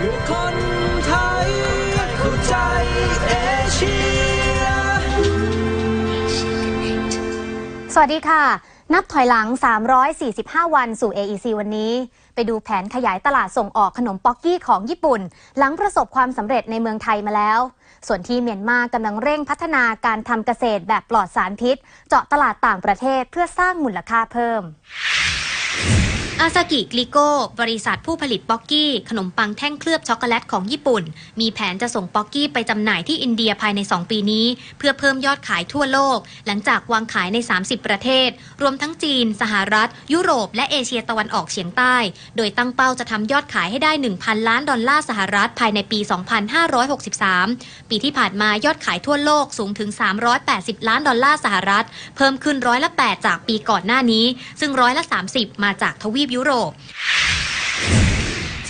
คนไทยเข้าใจเอเชีย สวัสดีค่ะ นับถอยหลัง 345 วันสู่ AEC วันนี้ ไปดูแผนขยายตลาดส่งออกขนมป๊อกกี้ของญี่ปุ่น หลังประสบความสำเร็จในเมืองไทยมาแล้ว ส่วนที่เมียนมากำลังเร่งพัฒนาการทำเกษตรแบบปลอดสารพิษ เจาะตลาดต่างประเทศเพื่อสร้างมูลค่าเพิ่ม อาซากิกลิโก้บริษัทผู้ผลิตป๊อกกี้ ขนมปังแท่งเคลือบช็อกโกแลตของญี่ปุ่น มีแผนจะส่งป๊อกกี้ไปจำหน่ายที่อินเดียภายใน 2 ปีนี้ เพื่อเพิ่มยอดขายทั่วโลก หลังจากวางขายใน 30 ประเทศ รวมทั้งจีน สหรัฐ ยุโรป และเอเชียตะวันออกเฉียงใต้ โดยตั้งเป้าจะทำยอดขายให้ได้ 1,000 ล้านดอลลาร์สหรัฐภายในปี 2563 ปีที่ผ่านมายอดขายทั่วโลกสูงถึง 380 ล้านดอลลาร์สหรัฐ เพิ่มขึ้นร้อยละ 8 จากปีก่อนหน้านี้ ซึ่งร้อยละ 30 มาจากทวีปยุโรป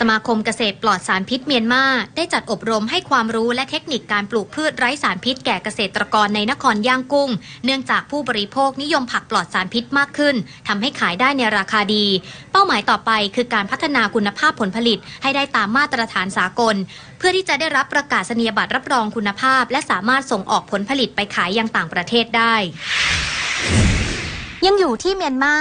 สมาคมเกษตรปลอดสารพิษเมียนมาได้จัดอบรมให้ความรู้และเทคนิคการปลูกพืชไร้สารพิษแก่เกษตรกรในนครย่างกุ้ง เนื่องจากผู้บริโภคนิยมผักปลอดสารพิษมากขึ้นทำให้ขายได้ในราคาดี เป้าหมายต่อไปคือการพัฒนาคุณภาพผลผลิตให้ได้ตามมาตรฐานสากล เพื่อที่จะได้รับประกาศนียบัตรรับรองคุณภาพ และสามารถส่งออกผลผลิตไปขายยังต่างประเทศได้ ยังอยู่ที่เมียนมา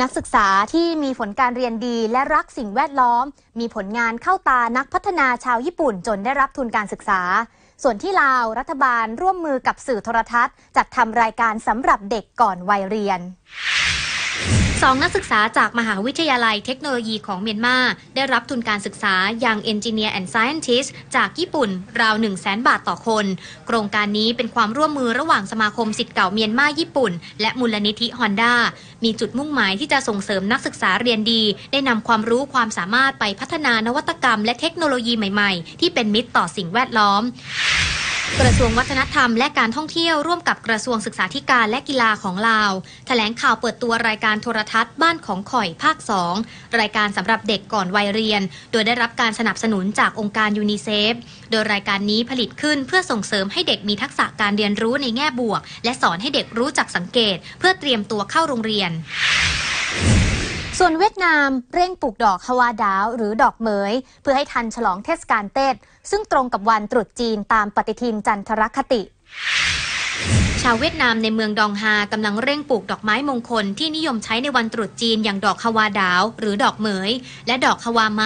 นักศึกษาที่มีผลการเรียนดีและรักสิ่งแวดล้อม มีผลงานเข้าตานักพัฒนาชาวญี่ปุ่นจนได้รับทุนการศึกษา ส่วนที่ลาวรัฐบาลร่วมมือกับสื่อโทรทัศน์ จัดทำรายการสำหรับเด็กก่อนวัยเรียน สองนักศึกษาจากมหาวิทยาลัยเทคโนโลยีของเมียนมา ได้รับทุนการศึกษาอย่าง Engineer and Scientist จากญี่ปุ่นราว 1 0 0 0 0แบาทต่อคน โครงการนี้เป็นความร่วมมือระหว่างสมาคมสิทธิ์เก่าเมียนมาญี่ปุ่น และมูลนิธิฮอนด้ามีจุดมุ่งหมายที่จะส่งเสริมนักศึกษาเรียนดี ได้นำความรู้ความสามารถไปพัฒนานวัตกรรม และเทคโนโลยีใหม่ ๆ ที่เป็นมิตรต่อสิ่งแวดล้อม กระทรวงวัฒนธรรมและการท่องเที่ยวร่วมกับกระทรวงศึกษาธิการและกีฬาของลาวแถลงข่าวเปิดตัวรายการโทรทัศน์บ้านของข่อยภาค 2 รายการสำหรับเด็กก่อนวัยเรียน โดยได้รับการสนับสนุนจากองค์การยูนิเซฟ โดยรายการนี้ผลิตขึ้นเพื่อส่งเสริมให้เด็กมีทักษะการเรียนรู้ในแง่บวก และสอนให้เด็กรู้จักสังเกต เพื่อเตรียมตัวเข้าโรงเรียน ส่วนเวียดนามเร่งปลูกดอกฮาวาดาวหรือดอกเหมย เพื่อให้ทันฉลองเทศกาลเต้ซึ่งตรงกับวันตรุษจีนตามปฏิทินจันทรคติ ชาวเวียดนามในเมืองดองฮากำลังเร่งปลูกดอกไม้มงคลที่นิยมใช้ในวันตรุษจีนอย่างดอกฮาวาดาว หรือดอกเหมย และดอกฮาวาไม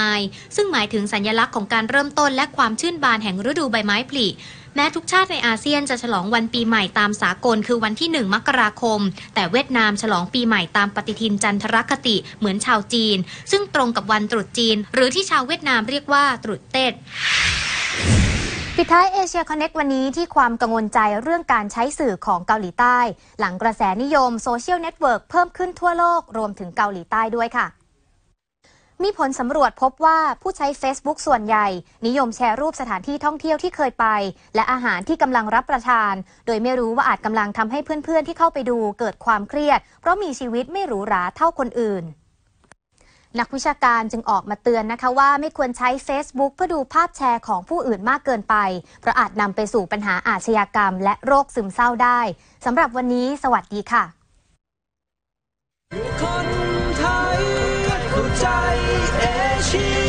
ซึ่งหมายถึงสัญลักษณ์ของการเริ่มต้นและความชื่นบานแห่งฤดูใบไม้ผลิ แม้ทุกชาติในอาเซียนจะฉลองวันปีใหม่ตามสากลคือวันที่ 1 มกราคม แต่เวียดนามฉลองปีใหม่ตามปฏิทินจันทรคติเหมือนชาวจีน ซึ่งตรงกับวันตรุษจีน หรือที่ชาวเวียดนามเรียกว่าตรุษเต็ดปิดท้ายเอเชียคอนเน็กวันนี้ที่ความกังวลใจเรื่องการใช้สื่อของเกาหลีใต้ หลังกระแสนิยมโซเชียลเน็ตเวิร์กเพิ่มขึ้นทั่วโลกรวมถึงเกาหลีใต้ด้วยค่ะ มีผลสำรวจพบว่าผู้ใช้ Facebook ส่วนใหญ่ นิยมแชร์รูปสถานที่ท่องเที่ยวที่เคยไป และอาหารที่กำลังรับประทาน โดยไม่รู้ว่าอาจกำลังทำให้เพื่อนๆ ที่เข้าไปดูเกิดความเครียด เพราะมีชีวิตไม่หรูหราเท่าคนอื่นนักวิชาการจึงออกมาเตือนนะคะว่าไม่ควรใช้ Facebook เพื่อดูภาพแชร์ของผู้อื่นมากเกินไป เพราะอาจนำไปสู่ปัญหาอาชญากรรม และโรคซึมเศร้าได้สำหรับวันนี้ สวัสดีค่ะ 在一起